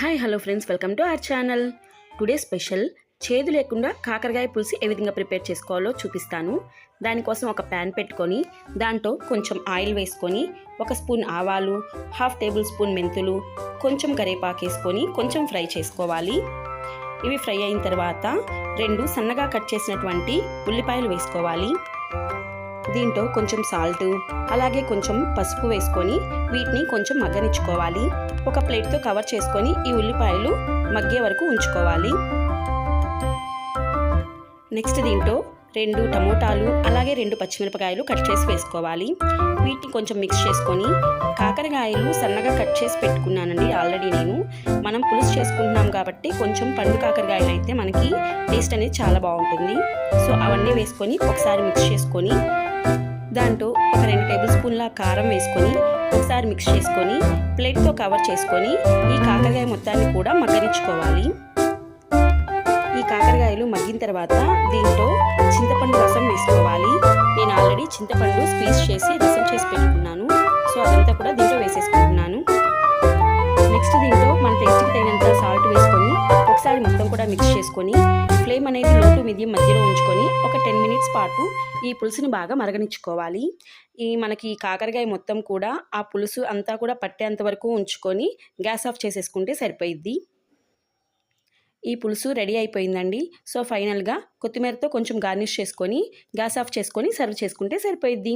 Hi hello friends welcome to our channel today special చేదు లేకుండా కాకరకాయ పులుసు ఏ విధంగా ప్రిపేర్ చేసుకోవాలో చూపిస్తాను. దానికోసం ఒక ప్యాన్ పెట్టుకొని దాంట్లో కొంచెం ఆయిల్ వేసుకొని ఒక స్పూన్ ఆవాలు హాఫ్ టేబుల్ స్పూన్ మెంతులు కొంచెం కరేపాకు వేసుకొని కొంచెం ఫ్రై చేసుకోవాలి. ఇవి ఫ్రై అయిన తర్వాత రెండు సన్నగా కట్ చేసినటువంటి ఉల్లిపాయలు వేసుకోవాలి. దీంట్లో కొంచెం సాల్ట్ అలాగే కొంచెం పసుపు వేసుకొని వీటిని కొంచెం మగ్గనిచ్చుకోవాలి. ఒక ప్లేట్తో కవర్ చేసుకొని ఈ ఉల్లిపాయలు మగ్గే వరకు ఉంచుకోవాలి. నెక్స్ట్ దీంట్లో రెండు టమోటాలు అలాగే రెండు పచ్చిమిరపకాయలు కట్ చేసి వేసుకోవాలి. వీటిని కొంచెం మిక్స్ చేసుకొని కాకరకాయలు సన్నగా కట్ చేసి పెట్టుకున్నానండి ఆల్రెడీ నేను. మనం పులుసు చేసుకుంటున్నాం కాబట్టి కొంచెం పండు కాకరకాయలు అయితే మనకి టేస్ట్ అనేది చాలా బాగుంటుంది. సో అవన్నీ వేసుకొని ఒకసారి మిక్స్ చేసుకొని దాంట్లో ఒక రెండు టేబుల్ స్పూన్ల కారం వేసుకొని ఒకసారి మిక్స్ చేసుకొని ప్లేట్తో కవర్ చేసుకొని ఈ కాకరకాయ మొత్తాన్ని కూడా మగ్గరించుకోవాలి ఈ కాకరకాయలు మగ్గిన తర్వాత దీంట్లో చింతపండు రసం వేసుకోవాలి. నేను ఆల్రెడీ చింతపండు స్క్వీజ్ చేసి రసం చేసి పెట్టుకున్నాను. సో అదంతా కూడా దీంట్లో వేసేసుకుంటున్నాను. నెక్స్ట్ దీంట్లో మన టేస్ట్కి తగినంత సాల్ట్ వేసుకొని ఒకసారి మొత్తం కూడా మిక్స్ చేసుకొని ఫ్లేమ్ అనేది లో టు మీడియం మధ్యలో ఉంచుకొని ఒక టెన్ మినిట్స్ పాటు ఈ పులుసుని బాగా మరగనిచ్చుకోవాలి. ఈ మనకి కాకరకాయ మొత్తం కూడా ఆ పులుసు అంతా కూడా పట్టేంత వరకు ఉంచుకొని గ్యాస్ ఆఫ్ చేసేసుకుంటే సరిపోయిద్ది. ఈ పులుసు రెడీ అయిపోయిందండి. సో ఫైనల్గా కొత్తిమీరతో కొంచెం గార్నిష్ చేసుకొని గ్యాస్ ఆఫ్ చేసుకొని సర్వ్ చేసుకుంటే సరిపోయిద్ది.